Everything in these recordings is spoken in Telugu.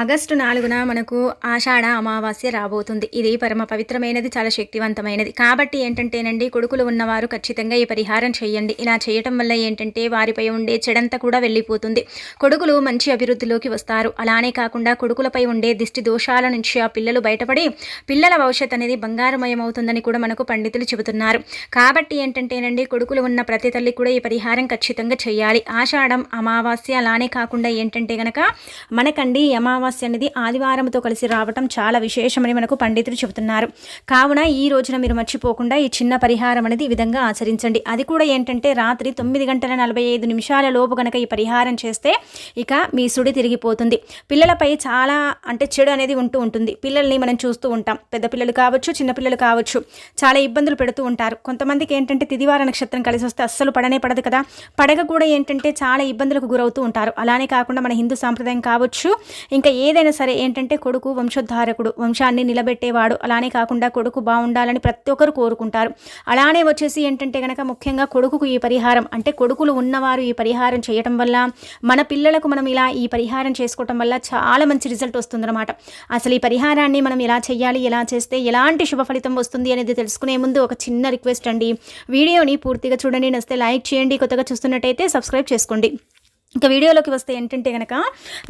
ఆగస్టు నాలుగున మనకు ఆషాఢ అమావాస్య రాబోతుంది. ఇది పరమ పవిత్రమైనది చాలా శక్తివంతమైనది. కాబట్టి ఏంటంటేనండి కొడుకులు ఉన్నవారు ఖచ్చితంగా ఈ పరిహారం చేయండి. ఇలా చేయటం వల్ల ఏంటంటే వారిపై ఉండే చెడంతా కూడా వెళ్ళిపోతుంది. కొడుకులు మంచి అభివృద్ధిలోకి వస్తారు. అలానే కాకుండా కొడుకులపై ఉండే దిష్టి దోషాల నుంచి ఆ పిల్లలు బయటపడి పిల్లల భవిష్యత్ అనేది బంగారమయం అవుతుందని కూడా మనకు పండితులు చెబుతున్నారు. కాబట్టి ఏంటంటేనండి కొడుకులు ఉన్న ప్రతి తల్లి కూడా ఈ పరిహారం ఖచ్చితంగా చేయాలి. ఆషాఢం అమావాస్య అలానే కాకుండా ఏంటంటే గనక మనకండి అమావాస్య అమావాస్య అనేది ఆదివారంతో కలిసి రావటం చాలా విశేషమని మనకు పండితులు చెబుతున్నారు. కావున ఈ రోజున మీరు మర్చిపోకుండా ఈ చిన్న పరిహారం అనేది ఈ విధంగా ఆచరించండి. అది కూడా ఏంటంటే రాత్రి తొమ్మిది గంటల నలభై ఐదు నిమిషాల లోపు కనుక ఈ పరిహారం చేస్తే ఇక మీ సుడి తిరిగిపోతుంది. పిల్లలపై చాలా అంటే చెడు అనేది ఉంటూ ఉంటుంది. పిల్లల్ని మనం చూస్తూ ఉంటాం. పెద్ద పిల్లలు కావచ్చు చిన్నపిల్లలు కావచ్చు చాలా ఇబ్బందులు పెడుతూ ఉంటారు. కొంతమందికి ఏంటంటే తిదివార నక్షత్రం కలిసి వస్తే అస్సలు పడనే పడదు కదా. పడగ కూడా ఏంటంటే చాలా ఇబ్బందులకు గురవుతూ ఉంటారు. అలానే కాకుండా మన హిందూ సాంప్రదాయం కావచ్చు ఇంకా ఏదైనా సరే ఏంటంటే కొడుకు వంశోద్ధారకుడు వంశాన్ని నిలబెట్టేవాడు. అలానే కాకుండా కొడుకు బాగుండాలని ప్రతి ఒక్కరు కోరుకుంటారు. అలానే వచ్చేసి ఏంటంటే కనుక ముఖ్యంగా కొడుకుకు ఈ పరిహారం అంటే కొడుకులు ఉన్నవారు ఈ పరిహారం చేయటం వల్ల మన పిల్లలకు మనం ఇలా ఈ పరిహారం చేసుకోవటం వల్ల చాలా మంచి రిజల్ట్ వస్తుందన్నమాట. అసలు ఈ పరిహారాన్ని మనం ఎలా చేయాలి ఎలా చేస్తే ఎలాంటి శుభ ఫలితం వస్తుంది అనేది తెలుసుకునే ముందు ఒక చిన్న రిక్వెస్ట్ అండి. వీడియోని పూర్తిగా చూడండి నస్తే లైక్ చేయండి కొత్తగా చూస్తున్నట్టయితే సబ్స్క్రైబ్ చేసుకోండి. ఇంకా వీడియోలోకి వస్తే ఏంటంటే కనుక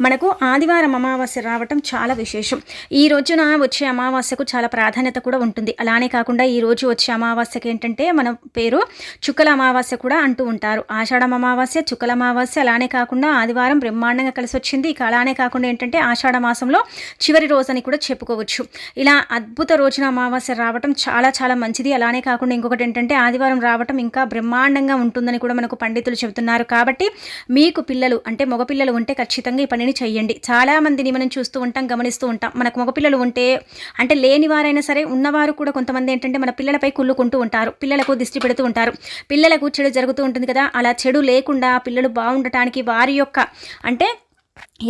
మనకు ఆదివారం అమావాస్య రావటం చాలా విశేషం. ఈ రోజున వచ్చే అమావాస్యకు చాలా ప్రాధాన్యత కూడా ఉంటుంది. అలానే కాకుండా ఈ రోజు వచ్చే అమావాస్యకి ఏంటంటే మన పేరు చుక్కల అమావాస్య కూడా అంటూ ఉంటారు. ఆషాఢం అమావాస్య చుక్కల అమావాస్య అలానే కాకుండా ఆదివారం బ్రహ్మాండంగా కలిసి వచ్చింది. ఇక అలానే కాకుండా ఏంటంటే ఆషాఢ మాసంలో చివరి రోజు అని కూడా చెప్పుకోవచ్చు. ఇలా అద్భుత రోజున అమావాస్య రావటం చాలా చాలా మంచిది. అలానే కాకుండా ఇంకొకటి ఏంటంటే ఆదివారం రావటం ఇంకా బ్రహ్మాండంగా ఉంటుందని కూడా మనకు పండితులు చెబుతున్నారు. కాబట్టి మీకు పిల్లలు అంటే మగపిల్లలు ఉంటే ఖచ్చితంగా ఈ పనిని చేయండి చాలామందిని మనం చూస్తూ ఉంటాం గమనిస్తూ ఉంటాం. మనకు మగపిల్లలు ఉంటే అంటే లేని వారైనా సరే ఉన్నవారు కూడా కొంతమంది ఏంటంటే మన పిల్లలపై కుళ్ళుకుంటూ ఉంటారు. పిల్లలకు దిష్టి పెడుతూ ఉంటారు. పిల్లలకు చెడు జరుగుతూ ఉంటుంది కదా. అలా చెడు లేకుండా పిల్లలు బాగుండటానికి వారి యొక్క అంటే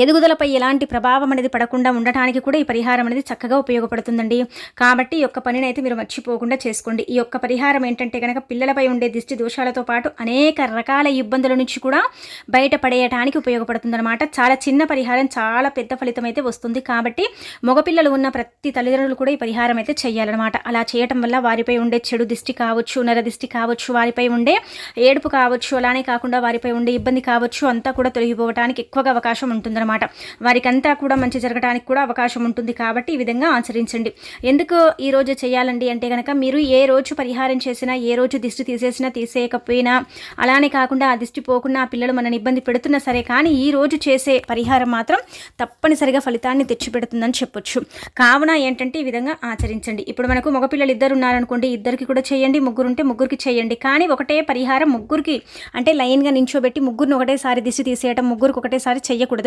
ఎదుగుదలపై ఎలాంటి ప్రభావం అనేది పడకుండా ఉండటానికి కూడా ఈ పరిహారం అనేది చక్కగా ఉపయోగపడుతుందండి. కాబట్టి ఈ యొక్క పనిని అయితే మీరు మర్చిపోకుండా చేసుకోండి. ఈ యొక్క పరిహారం ఏంటంటే కనుక పిల్లలపై ఉండే దిష్టి దోషాలతో పాటు అనేక రకాల ఇబ్బందుల నుంచి కూడా బయటపడేయటానికి ఉపయోగపడుతుందన్నమాట. చాలా చిన్న పరిహారం చాలా పెద్ద ఫలితం అయితే వస్తుంది. కాబట్టి మగపిల్లలు ఉన్న ప్రతి తల్లిదండ్రులు కూడా ఈ పరిహారం అయితే చేయాలన్నమాట. అలా చేయటం వల్ల వారిపై ఉండే చెడు దిష్టి కావచ్చు నర దిష్టి కావచ్చు వారిపై ఉండే ఏడుపు కావచ్చు అలానే కాకుండా వారిపై ఉండే ఇబ్బంది కావచ్చు అంతా కూడా తొలగిపోవడానికి ఎక్కువగా అవకాశం ఉంటుందన్నమాట. వారికంతా కూడా మంచి జరగడానికి కూడా అవకాశం ఉంటుంది కాబట్టి ఈ విధంగా ఆచరించండి. ఎందుకు ఈ రోజు చేయాలండి అంటే కనుక మీరు ఏ రోజు పరిహారం చేసినా ఏ రోజు దిష్టి తీసేసినా తీసేయకపోయినా అలానే కాకుండా ఆ దిష్టి పోకుండా ఆ పిల్లలు మనని ఇబ్బంది పెడుతున్నా సరే కానీ ఈ రోజు చేసే పరిహారం మాత్రం తప్పనిసరిగా ఫలితాన్ని తెచ్చిపెడుతుందని చెప్పొచ్చు. కావున ఏంటంటే ఈ విధంగా ఆచరించండి. ఇప్పుడు మనకు మగపిల్లలు ఇద్దరు ఉన్నారనుకోండి ఇద్దరికి కూడా చేయండి. ముగ్గురు ఉంటే ముగ్గురికి చేయండి. కానీ ఒకటే పరిహారం ముగ్గురికి అంటే లైన్గా నించోబెట్టి ముగ్గురిని ఒకటేసారి దిష్టి తీసేయటం ముగ్గురికి ఒకటేసారి చేయకూడదు.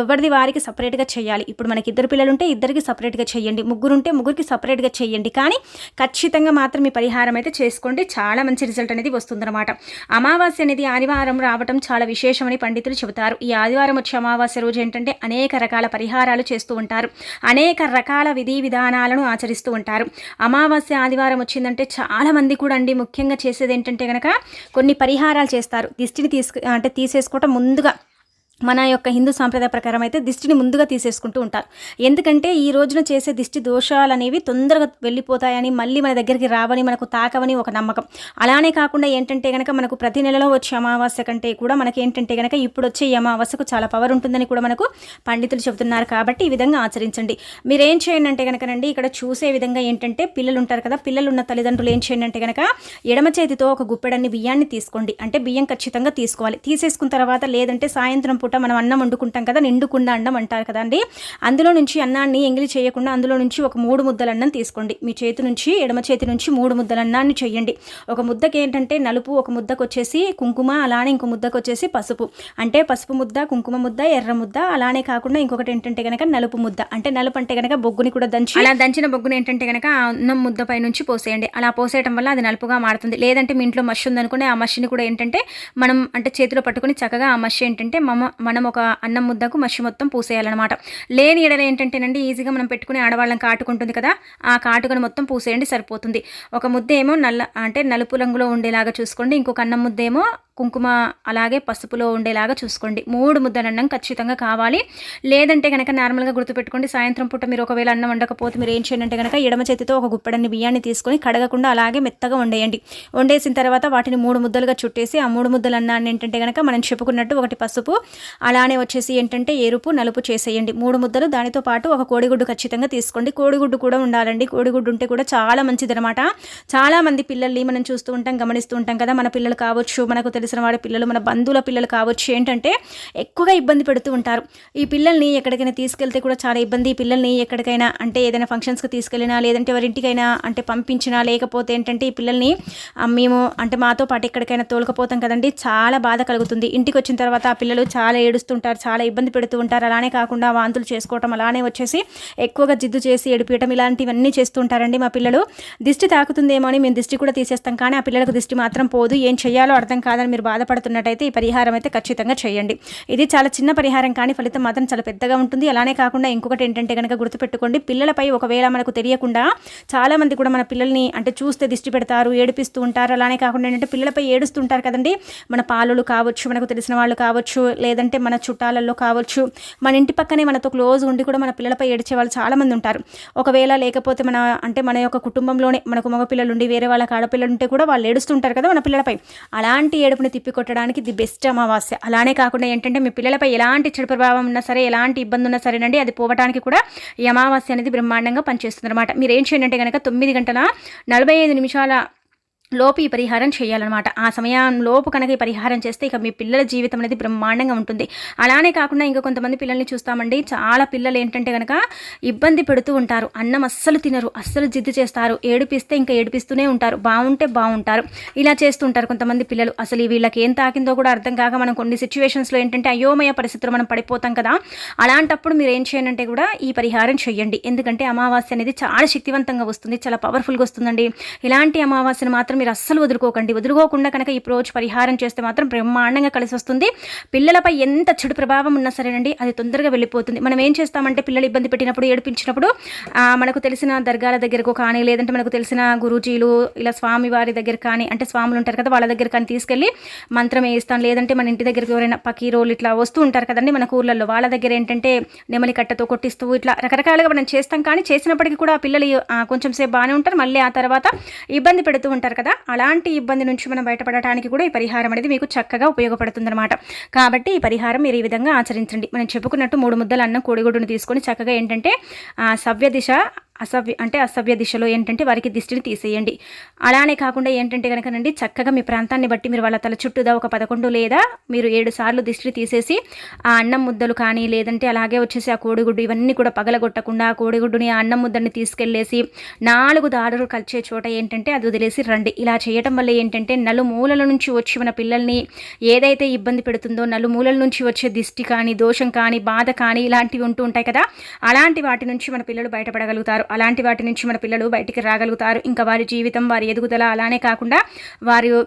ఎవరిది వారికి సపరేట్గా చేయాలి. ఇప్పుడు మనకి ఇద్దరు పిల్లలు ఉంటే ఇద్దరికి సపరేట్గా చేయండి. ముగ్గురు ఉంటే ముగ్గురికి సపరేట్గా చేయండి. కానీ ఖచ్చితంగా మాత్రం ఈ పరిహారం అయితే చేసుకోండి. చాలా మంచి రిజల్ట్ అనేది వస్తుందన్నమాట. అమావాస్య అనేది ఆదివారం రావటం చాలా విశేషమని పండితులు చెబుతారు. ఈ ఆదివారం వచ్చే అమావాస్య రోజు ఏంటంటే అనేక రకాల పరిహారాలు చేస్తూ ఉంటారు. అనేక రకాల విధి విధానాలను ఆచరిస్తూ ఉంటారు. అమావాస్య ఆదివారం వచ్చిందంటే చాలా మంది కూడా అండి ముఖ్యంగా చేసేది ఏంటంటే కనుక కొన్ని పరిహారాలు చేస్తారు. దిష్టిని తీసుకు అంటే తీసేసుకోవటం ముందుగా మన యొక్క హిందూ సాంప్రదాయ ప్రకారం అయితే దిష్టిని ముందుగా తీసేసుకుంటూ ఉంటారు. ఎందుకంటే ఈ రోజున చేసే దిష్టి దోషాలు అనేవి తొందరగా వెళ్ళిపోతాయని మళ్ళీ మన దగ్గరికి రావని మనకు తాకవని ఒక నమ్మకం. అలానే కాకుండా ఏంటంటే కనుక మనకు ప్రతి నెలలో వచ్చే అమావాస్య కంటే కూడా మనకి ఏంటంటే కనుక ఇప్పుడు వచ్చే ఈ అమావాస్యకు చాలా పవర్ ఉంటుందని కూడా మనకు పండితులు చెబుతున్నారు కాబట్టి ఈ విధంగా ఆచరించండి. మీరు ఏం చేయండి అంటే కనుకనండి ఇక్కడ చూసే విధంగా ఏంటంటే పిల్లలు ఉంటారు కదా పిల్లలు ఉన్న తల్లిదండ్రులు ఏం చేయండి అంటే కనుక ఎడమ చేతితో ఒక గుప్పెడన్ని బియ్యాన్ని తీసుకోండి. అంటే బియ్యం ఖచ్చితంగా తీసుకోవాలి. తీసేసుకున్న తర్వాత లేదంటే సాయంత్రం పూట మనం అన్నం వండుకుంటాం కదా నిండుకుండా అన్నం అంటారు కదండి అందులో నుంచి అన్నాన్ని ఎంగిలి చేయకుండా అందులో నుంచి ఒక మూడు ముద్దల అన్నం తీసుకోండి. మీ చేతి నుంచి ఎడమ చేతి నుంచి మూడు ముద్దల అన్నాన్ని చేయండి ఒక ముద్దకి ఏంటంటే నలుపు ఒక ముద్దకు వచ్చేసి కుంకుమ అలానే ఇంకో ముద్దకు వచ్చేసి పసుపు. అంటే పసుపు ముద్ద కుంకుమ ముద్ద ఎర్ర ముద్ద అలానే కాకుండా ఇంకొకటి ఏంటంటే కనుక నలుపు ముద్ద. అంటే నలుపు అంటే కనుక బొగ్గుని కూడా దంచి అలా దంచిన బొగ్గుని ఏంటంటే కనుక అన్నం ముద్ద పై నుంచి పోసేయండి. అలా పోసేయడం వల్ల అది నలుపుగా మారుతుంది. లేదంటే మీ ఇంట్లో మష్ ఉందనుకునే ఆ మషిని కూడా ఏంటంటే మనం అంటే చేతిలో పట్టుకుని చక్కగా ఆ మషి ఏంటంటే మమ్మ మనం ఒక అన్నం ముద్దకు మసి మొత్తం పూసేయాలన్నమాట. లేని ఎడల ఏంటంటేనండి ఈజీగా మనం పెట్టుకుని ఆడవాళ్ళం కాటుకుంటుంది కదా ఆ కాటుకను మొత్తం పూసేయండి సరిపోతుంది. ఒక ముద్ద ఏమో నల్ల అంటే నలుపు రంగులో ఉండేలాగా చూసుకోండి ఇంకొక అన్నం ముద్ద ఏమో కుంకుమ అలాగే పసుపులో ఉండేలాగా చూసుకోండి. మూడు ముద్దల అన్నం ఖచ్చితంగా కావాలి. లేదంటే కనుక నార్మల్గా గుర్తుపెట్టుకోండి సాయంత్రం పూట మీరు ఒకవేళ అన్నం వండకపోతే మీరు ఏం చేయండి అంటే కనుక ఎడమ చేతితో ఒక గుప్పెడన్ని బియ్యాన్ని తీసుకొని కడగకుండా అలాగే మెత్తగా వండేయండి. వండేసిన తర్వాత వాటిని మూడు ముద్దలుగా చుట్టేసి ఆ మూడు ముద్దల అన్నాన్ని ఏంటంటే కనుక మనం చెప్పుకున్నట్టు ఒకటి పసుపు అలానే వచ్చేసి ఏంటంటే ఎరుపు నలుపు చేసేయండి. మూడు ముద్దలు దానితో పాటు ఒక కోడిగుడ్డు ఖచ్చితంగా తీసుకోండి. కోడిగుడ్డు కూడా ఉండాలండి. కోడిగుడ్డు ఉంటే కూడా చాలా మంచిదనమాట చాలా మంది పిల్లల్ని మనం చూస్తూ ఉంటాం గమనిస్తూ ఉంటాం కదా మన పిల్లలు కావచ్చు మనకు తెలిసిన వాడి పిల్లలు మన బంధువుల పిల్లలు కావచ్చు ఏంటంటే ఎక్కువగా ఇబ్బంది పెడుతూ ఉంటారు. ఈ పిల్లల్ని ఎక్కడికైనా తీసుకెళ్తే కూడా చాలా ఇబ్బంది. ఈ పిల్లల్ని ఎక్కడికైనా అంటే ఏదైనా ఫంక్షన్స్కి తీసుకెళ్ళినా లేదంటే ఎవరింటికైనా అంటే పంపించినా లేకపోతే ఏంటంటే ఈ పిల్లల్ని మేము అంటే మాతో పాటు ఎక్కడికైనా తోలుకపోతాం కదండి చాలా బాధ కలుగుతుంది. ఇంటికి వచ్చిన తర్వాత ఆ పిల్లలు చాలా ఏడుస్తుంటారు చాలా ఇబ్బంది పెడుతూ ఉంటారు. అలానే కాకుండా వాంతులు చేసుకోవటం అలానే వచ్చేసి ఎక్కువగా జిద్దు చేసి ఏడిపించడం ఇలాంటివన్నీ చేస్తూ ఉంటారండి మా పిల్లలు. దిష్టి తాకుతుందేమో అని మేము దిష్టి కూడా తీసేస్తాం కానీ ఆ పిల్లలకు దిష్టి మాత్రం పోదు. ఏం చేయాలో అర్థం కాదని మీరు బాధపడుతున్నట్టయితే ఈ పరిహారం అయితే ఖచ్చితంగా చేయండి. ఇది చాలా చిన్న పరిహారం కానీ ఫలితం మాత్రం చాలా పెద్దగా ఉంటుంది. అలానే కాకుండా ఇంకొకటి ఏంటంటే కనుక గుర్తుపెట్టుకోండి పిల్లలపై ఒకవేళ మనకు తెలియకుండా చాలామంది కూడా మన పిల్లల్ని అంటే చూస్తే దిష్టి పెడతారు ఏడిపిస్తూ ఉంటారు. అలానే కాకుండా ఏంటంటే పిల్లలపై ఏడుస్తుంటారు కదండి. మన పాలలు కావచ్చు మనకు తెలిసిన వాళ్ళు కావచ్చు లేదంటే మన చుట్టాలలో కావచ్చు మన ఇంటి పక్కనే మనతో క్లోజ్ ఉండి కూడా మన పిల్లలపై ఏడిచే వాళ్ళు చాలామంది ఉంటారు. ఒకవేళ లేకపోతే మన అంటే మన యొక్క కుటుంబంలోనే మనకు మగ పిల్లలు ఉండి వేరే వాళ్ళకి ఆడపిల్లలు ఉంటే కూడా వాళ్ళు ఏడుస్తుంటారు కదా మన పిల్లలపై. అలాంటి ఏడుపుని తిప్పికొట్టడానికి ది బెస్ట్ అమావాస్య. అలానే కాకుండా ఏంటంటే మీ పిల్లలపై ఎలాంటి చెడు ప్రభావం ఉన్నా సరే ఎలాంటి ఇబ్బంది ఉన్నా సరేనండి అది పోవడానికి కూడా ఈ అమావాస్య అనేది బ్రహ్మాండంగా పనిచేస్తుంది అనమాట మీరు ఏం చేయండి అంటే కనుక తొమ్మిది గంటల నలభై ఐదు నిమిషాల లోపు ఈ పరిహారం చేయాలన్నమాట. ఆ సమయం లోపు కనుక ఈ పరిహారం చేస్తే ఇక మీ పిల్లల జీవితం అనేది బ్రహ్మాండంగా ఉంటుంది. అలానే కాకుండా ఇంకా కొంతమంది పిల్లల్ని చూస్తామండి. చాలా పిల్లలు ఏంటంటే కనుక ఇబ్బంది పెడుతూ ఉంటారు. అన్నం అస్సలు తినరు. అస్సలు జిద్దు చేస్తారు. ఏడిపిస్తే ఇంకా ఏడిపిస్తూనే ఉంటారు. బాగుంటే బాగుంటారు ఇలా చేస్తుంటారు కొంతమంది పిల్లలు. అసలు ఈ వీళ్ళకి ఏం తాకిందో కూడా అర్థం కాక మనం కొన్ని సిచ్యువేషన్స్లో ఏంటంటే అయోమయ పరిస్థితులు మనం పడిపోతాం కదా. అలాంటప్పుడు మీరు ఏం చేయనంటే కూడా ఈ పరిహారం చేయండి ఎందుకంటే అమావాస్య అనేది చాలా శక్తివంతంగా వస్తుంది. చాలా పవర్ఫుల్గా వస్తుందండి. ఇలాంటి అమావాస్యను మాత్రం మీరు అస్సలు వదులుకోకండి. వదులుకోకుండా కనుక ఈ రోజు పరిహారం చేస్తే మాత్రం బ్రహ్మాండంగా కలిసి వస్తుంది. పిల్లలపై ఎంత చెడు ప్రభావం ఉన్నా సరేనండి అది తొందరగా వెళ్ళిపోతుంది. మనం ఏం చేస్తామంటే పిల్లలు ఇబ్బంది పెట్టినప్పుడు ఏడిపించినప్పుడు మనకు తెలిసిన దర్గాల దగ్గరకు కానీ లేదంటే మనకు తెలిసిన గురూజీలు ఇలా స్వామి వారి దగ్గర కానీ అంటే స్వాములు ఉంటారు కదా వాళ్ళ దగ్గర కానీ తీసుకెళ్ళి మంత్రం వేస్తాం లేదంటే మన ఇంటి దగ్గరికి ఎవరైనా పకీరోలు ఇట్లా వస్తూ ఉంటారు కదండి మన ఊర్లలో వాళ్ళ దగ్గర ఏంటంటే నెమలి కట్టతో కొట్టిస్తూ ఇట్లా రకరకాలుగా మనం చేస్తాం. కానీ చేసినప్పటికీ కూడా పిల్లలు కొంచెం సేపు బాగానే ఉంటారు. మళ్ళీ ఆ తర్వాత ఇబ్బంది పెడుతూ ఉంటారు కదా. అలాంటి ఇబ్బంది నుంచి మనం బయటపడటానికి కూడా ఈ పరిహారం అనేది మీకు చక్కగా ఉపయోగపడుతుందన్నమాట. కాబట్టి ఈ పరిహారం మీరు ఈ విధంగా ఆచరించండి. మనం చెప్పుకున్నట్టు మూడు ముద్దలు అన్నం కోడిగుడ్డును తీసుకొని చక్కగా ఏంటంటే సవ్య దిశ అసభ్య అంటే అసభ్య దిశలో ఏంటంటే వారికి దిష్టిని తీసేయండి. అలానే కాకుండా ఏంటంటే కనుకనండి చక్కగా మీ ప్రాంతాన్ని బట్టి మీరు వాళ్ళ తల చుట్టూదా ఒక పదకొండు లేదా మీరు ఏడు సార్లు దిష్టిని తీసేసి ఆ అన్నం ముద్దలు కానీ లేదంటే అలాగే వచ్చేసి ఆ కోడిగుడ్డు ఇవన్నీ కూడా పగలగొట్టకుండా ఆ కోడిగుడ్డుని ఆ అన్నం ముద్దని తీసుకెళ్ళేసి నాలుగు దారులు కలిసే చోట ఏంటంటే అది వదిలేసి రండి. ఇలా చేయటం వల్ల ఏంటంటే నలుమూలల నుంచి వచ్చి మన పిల్లల్ని ఏదైతే ఇబ్బంది పెడుతుందో నలుమూలల నుంచి వచ్చే దిష్టి కానీ దోషం కానీ బాధ కానీ ఇలాంటివి ఉంటూ ఉంటాయి కదా అలాంటి వాటి నుంచి మన పిల్లలు బయటపడగలుగుతారు. అలాంటి వాటి నుంచి మన పిల్లలు బయటికి రాగలుగుతారు. ఇంకా వారి జీవితం వారి ఎదుగుదల అలానే కాకుండా వారు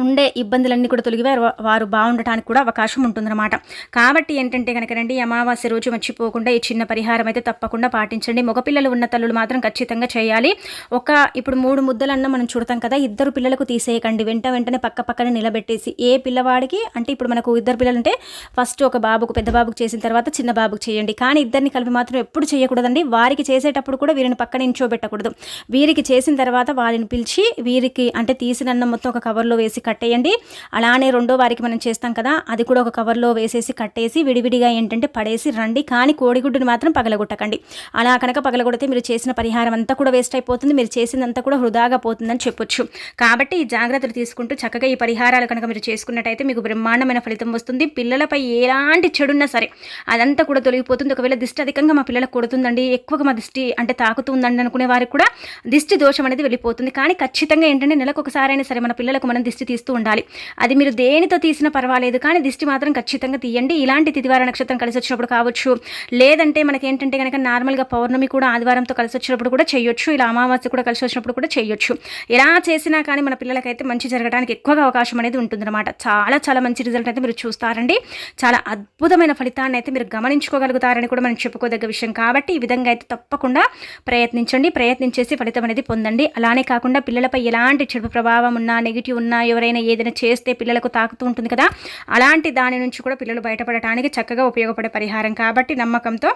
ఉండే ఇబ్బందులన్నీ కూడా తొలగి వారు బాగుండటానికి కూడా అవకాశం ఉంటుందన్నమాట. కాబట్టి ఏంటంటే కనుకనండి రండి అమావాస్య రోజు మర్చిపోకుండా ఈ చిన్న పరిహారం అయితే తప్పకుండా పాటించండి. మగపిల్లలు ఉన్న తల్లులు మాత్రం ఖచ్చితంగా చేయాలి. ఒక ఇప్పుడు మూడు ముద్దలన్న మనం చూడతాం కదా ఇద్దరు పిల్లలకు తీసేయకండి. వెంట వెంటనే పక్క పక్కన నిలబెట్టేసి ఏ పిల్లవాడికి అంటే ఇప్పుడు మనకు ఇద్దరు పిల్లలు అంటే ఫస్ట్ ఒక బాబుకు పెద్ద బాబుకు చేసిన తర్వాత చిన్న బాబుకు చేయండి. కానీ ఇద్దరిని కలిపి మాత్రం ఎప్పుడు చేయకూడదండి. వారికి చేసేటప్పుడు కూడా వీరిని పక్కన నించోబెట్టకూడదు. వీరికి చేసిన తర్వాత వారిని పిలిచి వీరికి అంటే తీసిన అన్నం మొత్తం ఒక కవర్లో వేసి కట్టేయండి. అలానే రెండో వారికి మనం చేస్తాం కదా అది కూడా ఒక కవర్లో వేసేసి కట్టేసి విడివిడిగా ఏంటంటే పడేసి రండి. కానీ కోడిగుడ్డుని మాత్రం పగలగొట్టకండి. అలా కనుక పగలగొడితే మీరు చేసిన పరిహారం అంతా కూడా వేస్ట్ అయిపోతుంది. మీరు చేసిందంతా కూడా వృధాగా పోతుందని చెప్పొచ్చు. కాబట్టి ఈ జాగ్రత్తలు తీసుకుంటూ చక్కగా ఈ పరిహారాలు కనుక మీరు చేసుకున్నట్టయితే మీకు బ్రహ్మాండమైన ఫలితం వస్తుంది. పిల్లలపై ఎలాంటి చెడున్నా సరే అదంతా కూడా తొలగిపోతుంది. ఒకవేళ దిష్టి అధికంగా మా పిల్లలకు కొడుతుందండి ఎక్కువగా మా దిష్టి అంటే తాకుతుందండి అనుకునే వారికి కూడా దిష్టి దోషం అనేది వెళ్ళిపోతుంది. కానీ ఖచ్చితంగా ఏంటంటే నెలకు ఒకసారైనా సరే మన పిల్లలకు మనం దిష్టి తీస్తూ ఉండాలి. అది మీరు దేనితో తీసినా పర్వాలేదు కానీ దిష్టి మాత్రం ఖచ్చితంగా తీయండి. ఇలాంటి తిదివార నక్షత్రం కలిసి వచ్చినప్పుడు కావచ్చు. లేదంటే మనకి ఏంటంటే కనుక నార్మల్గా పౌర్ణమి కూడా ఆదివారంతో కలిసి వచ్చినప్పుడు కూడా చేయొచ్చు. ఇలా అమావాస్య కూడా కలిసి వచ్చినప్పుడు కూడా చేయొచ్చు. ఇలా చేసినా కానీ మన పిల్లలకైతే మంచి జరగడానికి ఎక్కువగా అవకాశం అనేది ఉంటుందన్నమాట. చాలా చాలా మంచి రిజల్ట్ అయితే మీరు చూస్తారండి. చాలా అద్భుతమైన ఫలితాన్ని అయితే మీరు గమనించుకోగలుగుతారని కూడా మనం చెప్పుకోదగ్గ విషయం. కాబట్టి ఈ విధంగా అయితే తప్పకుండా ప్రయత్నించండి. ప్రయత్నించేసి ఫలితం అనేది పొందండి. అలానే కాకుండా పిల్లలపై ఎలాంటి చెడు ప్రభావం ఉన్నా నెగిటివ్ ఉన్నా ఎవరైనా ఎవరైనా ఏదైనా చేస్తే పిల్లలకు తాకుతూ ఉంటుంది కదా. అలాంటి దాని నుంచి కూడా పిల్లలు బయటపడటానికి చక్కగా ఉపయోగపడే పరిహారం కాబట్టి నమ్మకంతో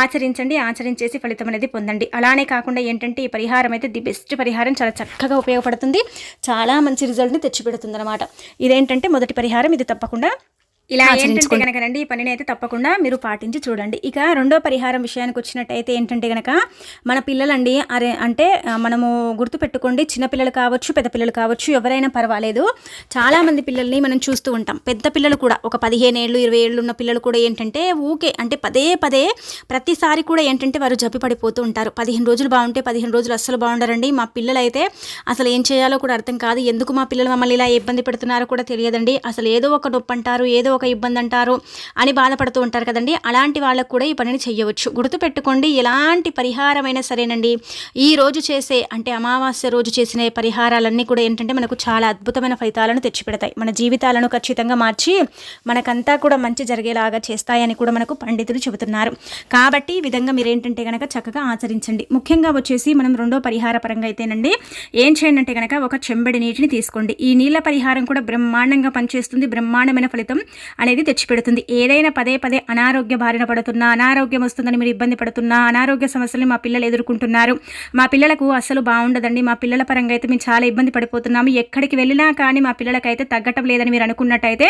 ఆచరించండి ఆచరించేసి ఫలితం అనేది పొందండి. అలానే కాకుండా ఏంటంటే ఈ పరిహారం అయితే ది బెస్ట్ పరిహారం. చాలా చక్కగా ఉపయోగపడుతుంది. చాలా మంచి రిజల్ట్ని తెచ్చిపెడుతుంది అనమాట ఇదేంటంటే మొదటి పరిహారం. ఇది తప్పకుండా ఇలా ఏంటంటే కనుక రండి ఈ పనిని అయితే తప్పకుండా మీరు పాటించి చూడండి. ఇక రెండో పరిహారం విషయానికి వచ్చినట్టయితే ఏంటంటే కనుక మన పిల్లలండి అరే అంటే మనము గుర్తు పెట్టుకోండి చిన్నపిల్లలు కావచ్చు పెద్ద పిల్లలు కావచ్చు ఎవరైనా పర్వాలేదు. చాలామంది పిల్లల్ని మనం చూస్తూ ఉంటాం. పెద్ద పిల్లలు కూడా ఒక పదిహేను ఏళ్ళు ఇరవై ఏళ్ళు ఉన్న పిల్లలు కూడా ఏంటంటే ఊకే అంటే పదే పదే ప్రతిసారి కూడా ఏంటంటే వారు జబ్బి పడిపోతూ ఉంటారు. పదిహేను రోజులు బాగుంటే పదిహేను రోజులు అస్సలు బాగుండరండి. మా పిల్లలు అయితే అసలు ఏం చేయాలో కూడా అర్థం కాదు. ఎందుకు మా పిల్లలు మమ్మల్ని ఇలా ఇబ్బంది పెడుతున్నారో కూడా తెలియదండి. అసలు ఏదో ఒక నొప్పి అంటారు ఏదో ఒక ఇబ్బంది అంటారు అని బాధపడుతూ ఉంటారు కదండి. అలాంటి వాళ్ళకు కూడా ఈ పనిని చేయవచ్చు గుర్తుపెట్టుకోండి ఎలాంటి పరిహారమైనా సరేనండి. ఈ రోజు చేసే అంటే అమావాస్య రోజు చేసిన పరిహారాలన్నీ కూడా ఏంటంటే మనకు చాలా అద్భుతమైన ఫలితాలను తెచ్చిపెడతాయి. మన జీవితాలను ఖచ్చితంగా మార్చి మనకంతా కూడా మంచి జరిగేలాగా చేస్తాయని కూడా మనకు పండితులు చెబుతున్నారు. కాబట్టి ఈ విధంగా మీరు ఏంటంటే కనుక చక్కగా ఆచరించండి. ముఖ్యంగా వచ్చేసి మనం రెండో పరిహార పరంగా అయితేనండి ఏం చేయండి అంటే కనుక ఒక చెంబడి నీటిని తీసుకోండి. ఈ నీళ్ళ పరిహారం కూడా బ్రహ్మాండంగా పనిచేస్తుంది. బ్రహ్మాండమైన ఫలితం అనేది తెచ్చిపెడుతుంది. ఏదైనా పదే పదే అనారోగ్య బారిన పడుతున్నా అనారోగ్యం వస్తుందని మీరు ఇబ్బంది పడుతున్నా అనారోగ్య సమస్యలు మా పిల్లలు ఎదుర్కొంటున్నారు. మా పిల్లలకు అస్సలు బాగుండదండి. మా పిల్లల పరంగా అయితే మేము చాలా ఇబ్బంది పడిపోతున్నాము. ఎక్కడికి వెళ్ళినా కానీ మా పిల్లలకైతే తగ్గటం లేదని మీరు అనుకున్నట్టయితే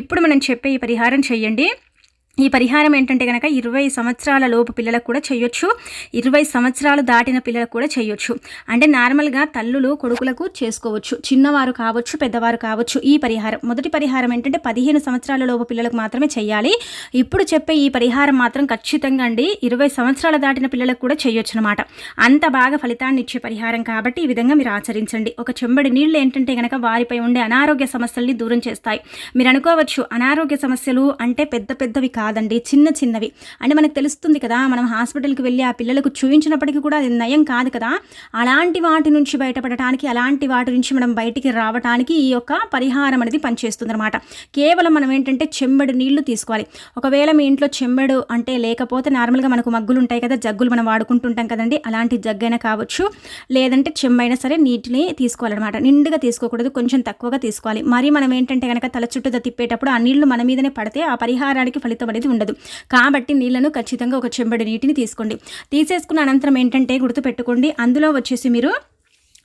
ఇప్పుడు మనం చెప్పే ఈ పరిహారం చేయండి. ఈ పరిహారం ఏంటంటే కనుక ఇరవై సంవత్సరాల లోపు పిల్లలకు కూడా చేయొచ్చు. ఇరవై సంవత్సరాలు దాటిన పిల్లలకు కూడా చేయొచ్చు. అంటే నార్మల్గా తల్లులు కొడుకులకు చేసుకోవచ్చు. చిన్నవారు కావచ్చు పెద్దవారు కావచ్చు ఈ పరిహారం. మొదటి పరిహారం ఏంటంటే పదిహేను సంవత్సరాల లోపు పిల్లలకు మాత్రమే చేయాలి. ఇప్పుడు చెప్పే ఈ పరిహారం మాత్రం ఖచ్చితంగా అండి ఇరవై సంవత్సరాల దాటిన పిల్లలకు కూడా చేయొచ్చు అనమాట అంత బాగా ఫలితాన్ని ఇచ్చే పరిహారం కాబట్టి ఈ విధంగా మీరు ఆచరించండి. ఒక చెంబడి నీళ్ళు ఏంటంటే కనుక వారిపై ఉండే అనారోగ్య సమస్యల్ని దూరం చేస్తాయి. మీరు అనుకోవచ్చు అనారోగ్య సమస్యలు అంటే పెద్ద పెద్దవి కాదు. కాదండి. చిన్న చిన్నవి. అంటే మనకు తెలుస్తుంది కదా మనం హాస్పిటల్కి వెళ్ళి ఆ పిల్లలకు చూపించినప్పటికీ కూడా అది నయం కాదు కదా. అలాంటి వాటి నుంచి బయటపడటానికి అలాంటి వాటి నుంచి మనం బయటికి రావడానికి ఈ యొక్క పరిహారం అనేది పనిచేస్తుంది అనమాట కేవలం మనం ఏంటంటే చెంబడు నీళ్ళు తీసుకోవాలి. ఒకవేళ మీ ఇంట్లో చెంబడు అంటే లేకపోతే నార్మల్గా మనకు మగ్గులు ఉంటాయి కదా జగ్గులు మనం వాడుకుంటుంటాం కదండి. అలాంటి జగ్గైనా కావచ్చు లేదంటే చెంబైనా సరే నీటిని తీసుకోవాలన్నమాట. నిండుగా తీసుకోకూడదు కొంచెం తక్కువగా తీసుకోవాలి. మరి మనం ఏంటంటే కనుక తల చుట్టూ తిప్పేటప్పుడు ఆ నీళ్ళు మన మీదనే పడితే ఆ పరిహారానికి ఫలితం అనేది ఉండదు. కాబట్టి నీళ్ళను ఖచ్చితంగా ఒక చెంబడి నీటిని తీసుకోండి. తీసేసుకున్న అనంతరం ఏంటంటే గుర్తుపెట్టుకోండి. అందులో వచ్చేసి మీరు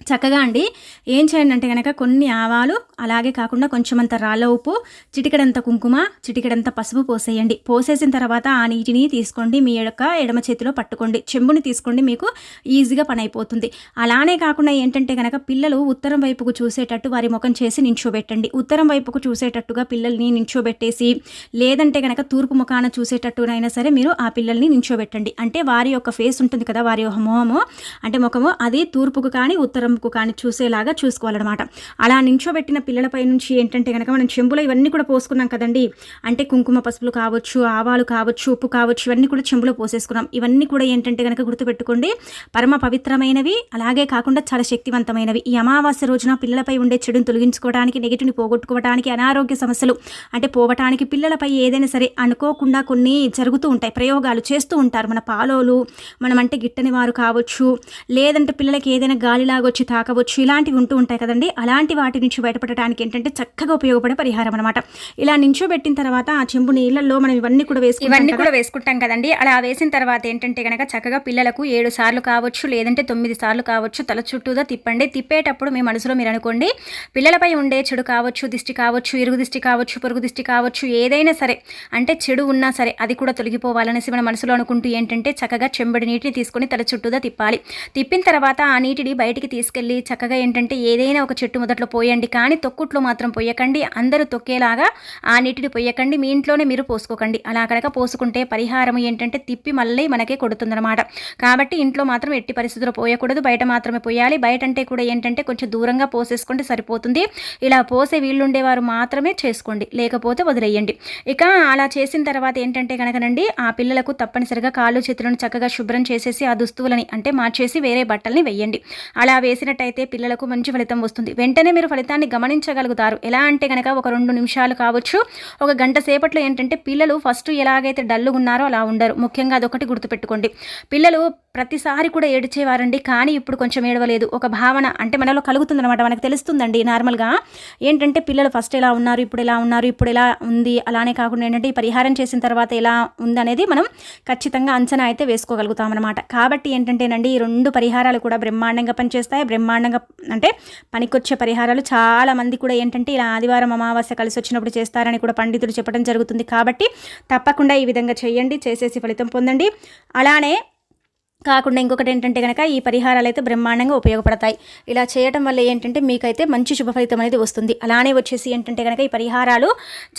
చక్కగా అండి. ఏం చేయండి అంటే కనుక కొన్ని ఆవాలు అలాగే కాకుండా కొంచెం అంత రాళ్ళ ఉప్పు చిటికెడంత కుంకుమ చిటికెడంత పసుపు పోసేయండి. పోసేసిన తర్వాత ఆ నీటిని తీసుకోండి. మీ యొక్క ఎడమ చేతిలో పట్టుకోండి. చెంబుని తీసుకోండి మీకు ఈజీగా పని అయిపోతుంది అలానే కాకుండా ఏంటంటే కనుక పిల్లలు ఉత్తరం వైపుకు చూసేటట్టు వారి ముఖం చేసి నించోబెట్టండి. ఉత్తరం వైపుకు చూసేటట్టుగా పిల్లల్ని నించోబెట్టేసి లేదంటే కనుక తూర్పు ముఖాన చూసేటట్టునైనా సరే మీరు ఆ పిల్లల్ని నించోబెట్టండి. అంటే వారి యొక్క ఫేస్ ఉంటుంది కదా వారి యొక్క మొహము. అంటే ముఖము అది తూర్పుకు కానీ ఉత్తరం ఉత్తరంకు కానీ చూసేలాగా చూసుకోవాలన్నమాట. అలా నించోబెట్టిన పిల్లలపై నుంచి ఏంటంటే కనుక మనం చెంబులో ఇవన్నీ కూడా పోసుకున్నాం కదండి. అంటే కుంకుమ పసుపులు కావచ్చు ఆవాలు కావచ్చు ఉప్పు కావచ్చు ఇవన్నీ కూడా చెంబులో పోసేసుకున్నాం. ఇవన్నీ కూడా ఏంటంటే కనుక గుర్తుపెట్టుకోండి పరమ పవిత్రమైనవి అలాగే కాకుండా చాలా శక్తివంతమైనవి. ఈ అమావాస్య రోజున పిల్లలపై ఉండే చెడును తొలగించుకోవడానికి నెగిటివ్ని పోగొట్టుకోవడానికి అనారోగ్య సమస్యలు అంటే పోవటానికి పిల్లలపై ఏదైనా సరే అనుకోకుండా కొన్ని జరుగుతూ ఉంటాయి. ప్రయోగాలు చేస్తూ ఉంటారు. మన పాలోలు మనం అంటే గిట్టని వారు కావచ్చు లేదంటే పిల్లలకి ఏదైనా గాలిలాగొచ్చి తాకవచ్చు ఇలాంటివి ఉంటూ ఉంటాయి కదండి. అలాంటి వాటి నుంచి బయటపడటానికి ఏంటంటే చక్కగా ఉపయోగపడే పరిహారం అనమాట ఇలా నించోబెట్టిన తర్వాత ఆ చెంబు నీళ్ళల్లో మనం ఇవన్నీ కూడా వేసుకుంటాం ఇవన్నీ కూడా వేసుకుంటాం కదండి. అలా వేసిన తర్వాత ఏంటంటే కనుక చక్కగా పిల్లలకు ఏడు సార్లు కావచ్చు లేదంటే తొమ్మిది సార్లు కావచ్చు తల చుట్టూగా తిప్పండి. తిప్పేటప్పుడు మీ మనసులో మీరు అనుకోండి పిల్లలపై ఉండే చెడు కావచ్చు దిష్టి కావచ్చు ఇరుగు దిష్టి కావచ్చు పొరుగు దిష్టి కావచ్చు ఏదైనా సరే అంటే చెడు ఉన్నా సరే అది కూడా తొలగిపోవాలనేసి మన మనసులో అనుకుంటూ ఏంటంటే చక్కగా చెంబడి నీటిని తీసుకొని తల చుట్టూగా తిప్పాలి. తిప్పిన తర్వాత ఆ నీటిని బయటికి తీసుకెళ్ళి చక్కగా ఏంటంటే ఏదైనా ఒక చెట్టు మొదట్లో పోయండి కానీ తొక్కుట్లో మాత్రం పోయకండి. అందరూ తొక్కేలాగా ఆ నీటిని పోయకండి. మీ ఇంట్లోనే మీరు పోసుకోకండి. అలా కనుక పోసుకుంటే పరిహారం ఏంటంటే తిప్పి మళ్ళీ మనకే కొడుతుందన్నమాట. కాబట్టి ఇంట్లో మాత్రం ఎట్టి పరిస్థితుల్లో పోయకూడదు. బయట మాత్రమే పోయాలి. బయట అంటే కూడా ఏంటంటే కొంచెం దూరంగా పోసేసుకుంటే సరిపోతుంది. ఇలా పోసే వీళ్ళుండేవారు మాత్రమే చేసుకోండి. లేకపోతే వదిలేయండి. ఇక అలా చేసిన తర్వాత ఏంటంటే కనుకనండి ఆ పిల్లలకు తప్పనిసరిగా కాళ్ళు చేతులను చక్కగా శుభ్రం చేసేసి ఆ దుస్తువులని అంటే మార్చేసి వేరే బట్టల్ని వెయ్యండి అలా చేసినట్టయితే పిల్లలకు మంచి ఫలితం వస్తుంది. వెంటనే మీరు ఫలితాన్ని గమనించగలుగుతారు. ఎలా అంటే కనుక ఒక రెండు నిమిషాలు కావచ్చు ఒక గంట సేపట్లో ఏంటంటే పిల్లలు ఫస్ట్ ఎలాగైతే డల్లుగా ఉన్నారో అలా ఉండరు. ముఖ్యంగా అదొకటి గుర్తుపెట్టుకోండి. పిల్లలు ప్రతిసారి కూడా ఏడ్చేవారండి. కానీ ఇప్పుడు కొంచెం ఏడవలేదు. ఒక భావన అంటే మనలో కలుగుతుందనమాట మనకు తెలుస్తుందండి నార్మల్గా. ఏంటంటే పిల్లలు ఫస్ట్ ఎలా ఉన్నారు ఇప్పుడు ఎలా ఉన్నారు ఇప్పుడు ఎలా ఉంది అలానే కాకుండా ఏంటంటే ఈ పరిహారం చేసిన తర్వాత ఎలా ఉందనేది మనం ఖచ్చితంగా అంచనా అయితే వేసుకోగలుగుతాం అనమాట కాబట్టి ఏంటంటేనండి ఈ రెండు పరిహారాలు కూడా బ్రహ్మాండంగా పనిచేస్తాయి. బ్రహ్మాండంగా అంటే పనికొచ్చే పరిహారాలు చాలా మంది కూడా ఏంటంటే ఇలా ఆదివారం అమావాస్య కలిసి వచ్చినప్పుడు చేస్తారని కూడా పండితులు చెప్పడం జరుగుతుంది. కాబట్టి తప్పకుండా ఈ విధంగా చేయండి. చేసేసి ఫలితం పొందండి. అలానే కాకుండా ఇంకొకటి ఏంటంటే కనుక ఈ పరిహారాలు అయితే బ్రహ్మాండంగా ఉపయోగపడతాయి. ఇలా చేయటం వల్ల ఏంటంటే మీకైతే మంచి శుభ ఫలితం అనేది వస్తుంది. అలానే వచ్చేసి ఏంటంటే కనుక ఈ పరిహారాలు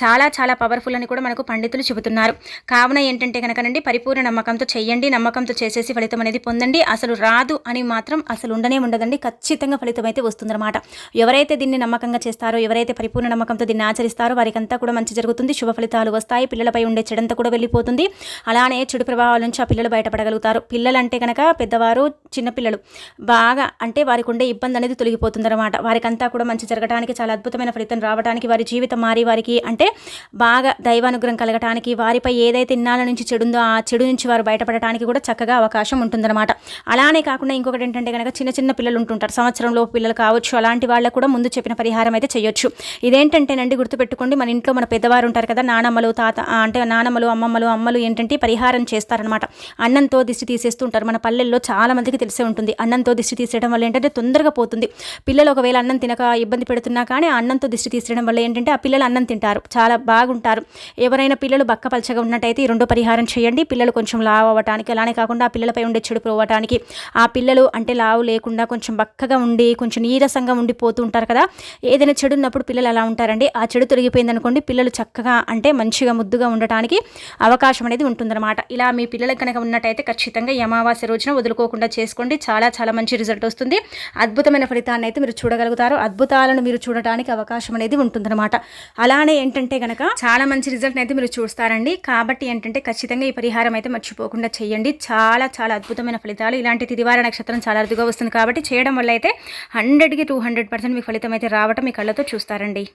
చాలా చాలా పవర్ఫుల్ అని కూడా మనకు పండితులు చెబుతున్నారు. కావున ఏంటంటే కనుకనండి పరిపూర్ణ నమ్మకంతో చేయండి నమ్మకంతో చేసేసి ఫలితం అనేది పొందండి. అసలు రాదు అని మాత్రం అసలు ఉండనే ఉండదండి. ఖచ్చితంగా ఫలితం అయితే వస్తుందన్నమాట. ఎవరైతే దీన్ని నమ్మకంగా చేస్తారో ఎవరైతే పరిపూర్ణ నమ్మకంతో దీన్ని ఆచరిస్తారో వారికంతా కూడా మంచి జరుగుతుంది. శుభ ఫలితాలు వస్తాయి. పిల్లలపై ఉండే చెడంతా కూడా వెళ్ళిపోతుంది. అలానే చెడు ప్రభావాల నుంచి ఆ పిల్లలు బయటపడగలుగుతారు. పిల్లలంటే అంటే కనుక పెద్దవారు చిన్నపిల్లలు బాగా అంటే వారికి ఉండే ఇబ్బంది అనేది తొలగిపోతుంది అనమాట వారికంతా కూడా మంచి జరగడానికి చాలా అద్భుతమైన ఫలితం రావడానికి వారి జీవితం మారి వారికి అంటే బాగా దైవానుగ్రహం కలగటానికి వారిపై ఏదైతే ఇన్నాళ్ళ నుంచి చెడుందో ఆ చెడు నుంచి వారు బయటపడటానికి కూడా చక్కగా అవకాశం ఉంటుందన్నమాట. అలానే కాకుండా ఇంకొకటి ఏంటంటే కనుక చిన్న చిన్న పిల్లలు ఉంటుంటారు. సంవత్సరంలో పిల్లలు కావచ్చు అలాంటి వాళ్ళకు కూడా ముందు చెప్పిన పరిహారం అయితే చేయొచ్చు. ఇదేంటంటేనండి గుర్తుపెట్టుకోండి మన ఇంట్లో మన పెద్దవారు ఉంటారు కదా నానమ్మలు తాత అంటే నానమ్మలు అమ్మమ్మలు అమ్మలు ఏంటంటే పరిహారం చేస్తారనమాట అన్నంతో దిష్టి తీసేస్తుంటారు మన పల్లెల్లో చాలా మందికి తెలిసే ఉంటుంది. అన్నంతో దిష్టి తీసేయడం వల్ల ఏంటంటే తొందరగా పోతుంది. పిల్లలు ఒకవేళ అన్నం తినక ఇబ్బంది పెడుతున్నా కానీ అన్నంతో దిష్టి తీసేయడం వల్ల ఏంటంటే ఆ పిల్లలు అన్నం తింటారు. చాలా బాగుంటారు. ఎవరైనా పిల్లలు బక్క పలచగా ఉన్నట్టయితే ఈ రెండో పరిహారం చేయండి. పిల్లలు కొంచెం లావు అవ్వటానికి అలానే కాకుండా ఆ పిల్లలపై ఉండే చెడు పోవటానికి ఆ పిల్లలు అంటే లావు లేకుండా కొంచెం బక్కగా ఉండి కొంచెం నీరసంగా ఉండిపోతూ ఉంటారు కదా. ఏదైనా చెడు ఉన్నప్పుడు పిల్లలు అలా ఉంటారండి. ఆ చెడు తొలగిపోయింది అనుకోండి పిల్లలు చక్కగా అంటే మంచిగా ముద్దుగా ఉండటానికి అవకాశం అనేది ఉంటుందన్నమాట. ఇలా మీ పిల్లలకు కనుక ఉన్నట్టయితే ఖచ్చితంగా ఈ అమావాస్య అమావాస్య రోజున వదులుకోకుండా చేసుకోండి. చాలా చాలా మంచి రిజల్ట్ వస్తుంది. అద్భుతమైన ఫలితాన్ని అయితే మీరు చూడగలుగుతారు. అద్భుతాలను మీరు చూడటానికి అవకాశం అనేది ఉంటుందన్నమాట. అలానే ఏంటంటే కనుక చాలా మంచి రిజల్ట్ అయితే మీరు చూస్తారండి. కాబట్టి ఏంటంటే ఖచ్చితంగా ఈ పరిహారం అయితే మర్చిపోకుండా చేయండి. చాలా చాలా అద్భుతమైన ఫలితాలు. ఇలాంటి తిదివార నక్షత్రం చాలా అరుదుగా వస్తుంది. కాబట్టి చేయడం వల్ల అయితే హండ్రెడ్కి టూ హండ్రెడ్ పర్సెంట్ మీ ఫలితం అయితే రావటం మీ కళ్ళతో చూస్తారండి.